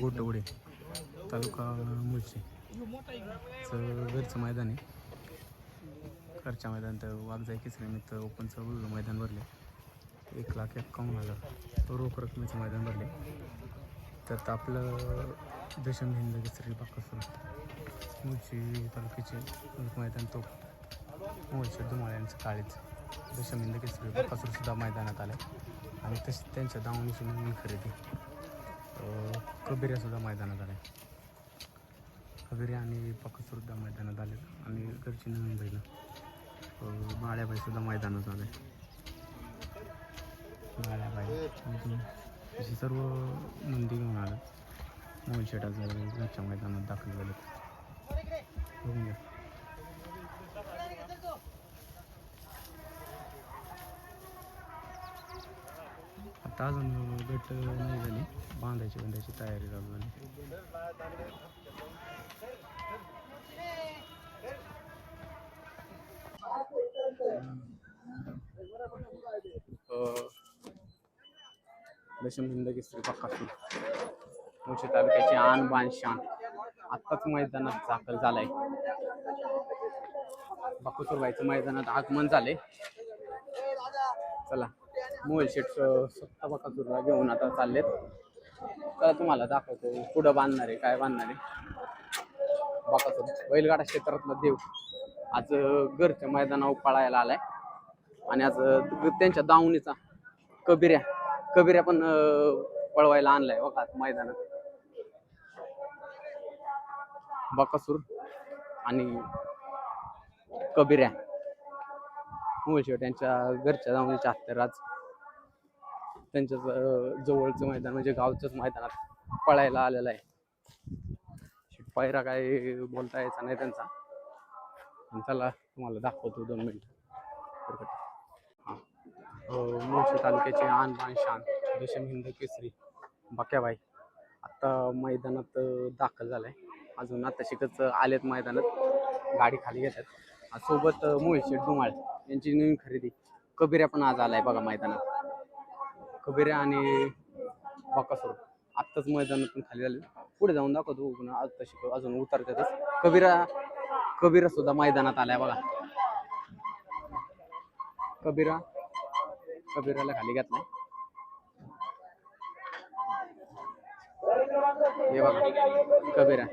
गोटवडे तालुका मुळशी. घरचं मैदान आहे. घरच्या मैदानात वाघजाई किचऱ्यानिमित्त ओपनचं भरलं मैदान भरले एक लाख एक्कावन्न हजार रोख रकमेचं मैदान भरले त्यात आपलं दशम हिंद केसरी पाकसर मुळशी तालुक्याचे मैदान तो. मुळशी धुमाळ यांचं काळीच. दशम हिंद केसरी बाकासूरसुद्धा मैदानात आलं आणि तसे त्यांच्या दावणीची नवीन खरेदी. कबिऱ्यासुद्धा मैदानात आले. कबिऱ्या आणि बाकासूरसुद्धा मैदानात आले. आणि घरची नवीन बैल बाळ्याबाईसुद्धा मैदानात आले. बाळ्याबाई अजून अशी सर्व नंदी घेऊन आलं. मोहन झाले घरच्या मैदानात दाखल झाले. बघून घ्या. आता अजून गट नाही झाली. बांधायची बांधायची तयारी चालू झाली. दशम मुळशी तालुक्याची आन बान शान आत्ताच मैदानात दाखल झालाय. बाकुसूर व्हायचं मैदानात आगमन झाले चला मोबाईल शेट स्वतः बाकासूरला घेऊन आता चाललेत. चला तुम्हाला दाखवतो पुढं बांधणार आहे काय बांधणार आहे? बकासूर बैलगाडा क्षेत्रातला देव. आज घरच्या मैदानावर पळायला आलाय. आणि आज त्यांच्या दावणीचा कबिऱ्या कबिऱ्या पण पळवायला आणलाय बघा मैदानात. बकासूर आणि कबिऱ्या. मुळशी त्यांच्या घरच्या दावणीच्या हत्यार आज त्यांच्या जवळचं मैदान म्हणजे गावचंच मैदानात पळायला आलेलं आहे. पायरा काय बोलता यायचा नाही त्यांचा. पण चला तुम्हाला दाखवतो दोन मिनिट. हां. मुळशी तालुक्याचे आन बान शान दशम हिंद केसरी बक्याबाई. आत्ता मैदानात दाखल दाखल झालाय. अजून आता शिकच आलेत मैदानात. गाडी खाली घेतात. आज सोबत मुळशी धुमाळ यांची नवीन खरेदी. कबिऱ्या पण आज आलाय बघा मैदानात. कबिऱ्या आणि बकासूर. आत्ताच मैदानातून खाली झाले पुढे जाऊन दाखवतो पुन्हा. आता शिक अजून उतरतातच कबीरा कबीरा सुद्धा मैदानात आलाय बघा. कबीरा कबिराला खाली घातलाय. हे बघा कबीरा